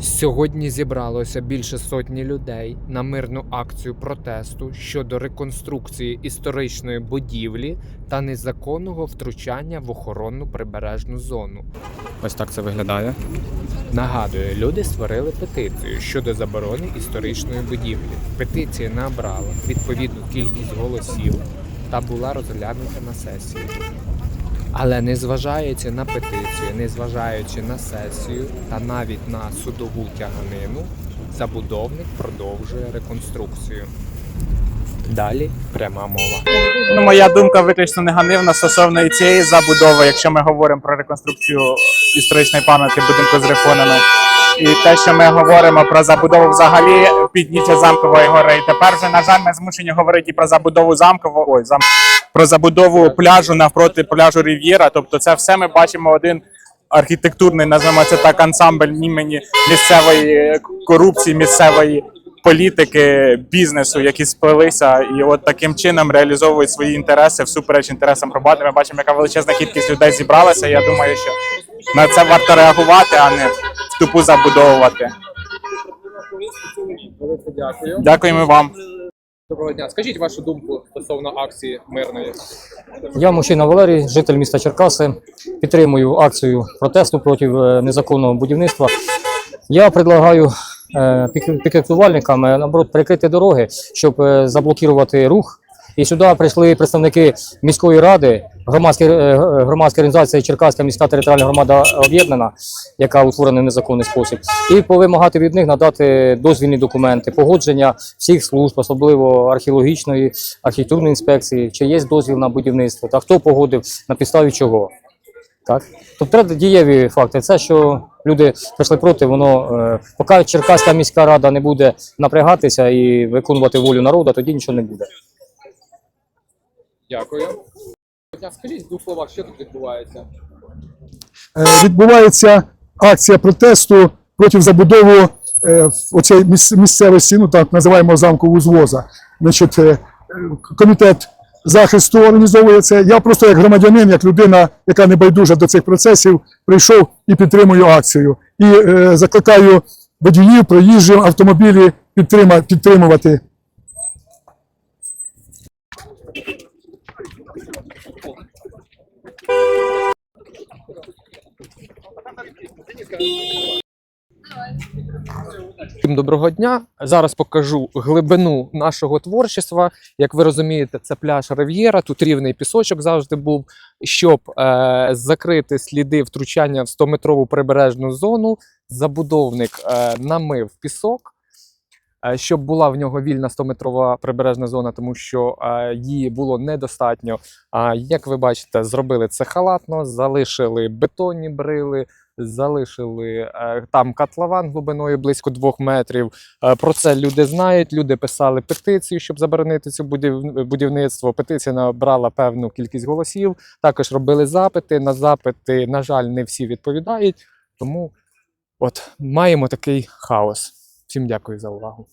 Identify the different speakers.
Speaker 1: Сьогодні зібралося більше сотні людей на мирну акцію протесту щодо реконструкції історичної будівлі та незаконного втручання в охоронну прибережну зону.
Speaker 2: Ось так це виглядає.
Speaker 1: Нагадую, люди створили петицію щодо заборони історичної будівлі. Петиція набрала відповідну кількість голосів та була розглянута на сесії. Але незважаючи на петицію, незважаючи на сесію та навіть на судову тяганину, забудовник продовжує реконструкцію. Далі пряма мова.
Speaker 3: Ну, моя думка виключно негативна стосовно цієї забудови, якщо ми говоримо про реконструкцію історичної пам'ятки будинку з рифонами. І те, що ми говоримо про забудову взагалі підніття замкової гори. І тепер вже, на жаль, ми змушені говорити і про забудову замкового ой. Про забудову пляжу навпроти пляжу Рів'єра. Тобто, це все ми бачимо один архітектурний, називаємо це так, ансамбль імені місцевої корупції, місцевої політики, бізнесу, які сплелися, і от таким чином реалізовують свої інтереси всупереч інтересам громади. Ми бачимо, яка величезна кількість людей зібралася. Я думаю, що на це варто реагувати, а не в тупу забудовувати. Дякуємо вам.
Speaker 1: Доброго дня. Скажіть вашу думку стосовно акції мирної.
Speaker 4: Я мужчина Валерій, житель міста Черкаси. Підтримую акцію протесту проти е, незаконного будівництва. Я предлагаю е, пік- пікетувальникам е, наоборот перекрити дороги, щоб заблокувати рух. І сюди прийшли представники міської ради, громадські, е, громадська організація Черкаська міська територіальна громада об'єднана, яка утворена в незаконний спосіб, і повимагати від них надати дозвільні документи, погодження всіх служб, особливо археологічної, архітектурної інспекції, чи є дозвіл на будівництво, та хто погодив, на підставі чого. Так? Тобто дієві факти. Це, що люди прийшли проти, воно е, поки Черкаська міська рада не буде напрягатися і виконувати волю народу, тоді нічого не буде.
Speaker 1: Дякую. Скажіть в двох словах, що тут відбувається?
Speaker 5: Е, відбувається акція протесту проти забудови е, міс- місцевості, ну так називаємо замкову звоза. Значить, е, комітет захисту організовує це. Я просто як громадянин, як людина, яка не байдужа до цих процесів, прийшов і підтримую акцію. І закликаю водіїв, проїжджих автомобілі підтрима,
Speaker 1: Всім доброго дня. Зараз покажу глибину нашого творчества. Як ви розумієте, це пляж Рив'єра. Тут рівний пісочок завжди був. Щоб е, закрити сліди втручання в 100-метрову прибережну зону, забудовник е, намив пісок, е, щоб була в нього вільна 100-метрова прибережна зона, тому що е, її було недостатньо. А як ви бачите, зробили це халатно, залишили бетонні брили, залишили е, там котлован глибиною близько двох метрів. Е, про це люди знають. Люди писали петицію, щоб заборонити цю будів- будівництво. Петиція набрала певну кількість голосів. Також робили запити. На запити, на жаль, не всі відповідають. Тому от маємо такий хаос. Всім дякую за увагу.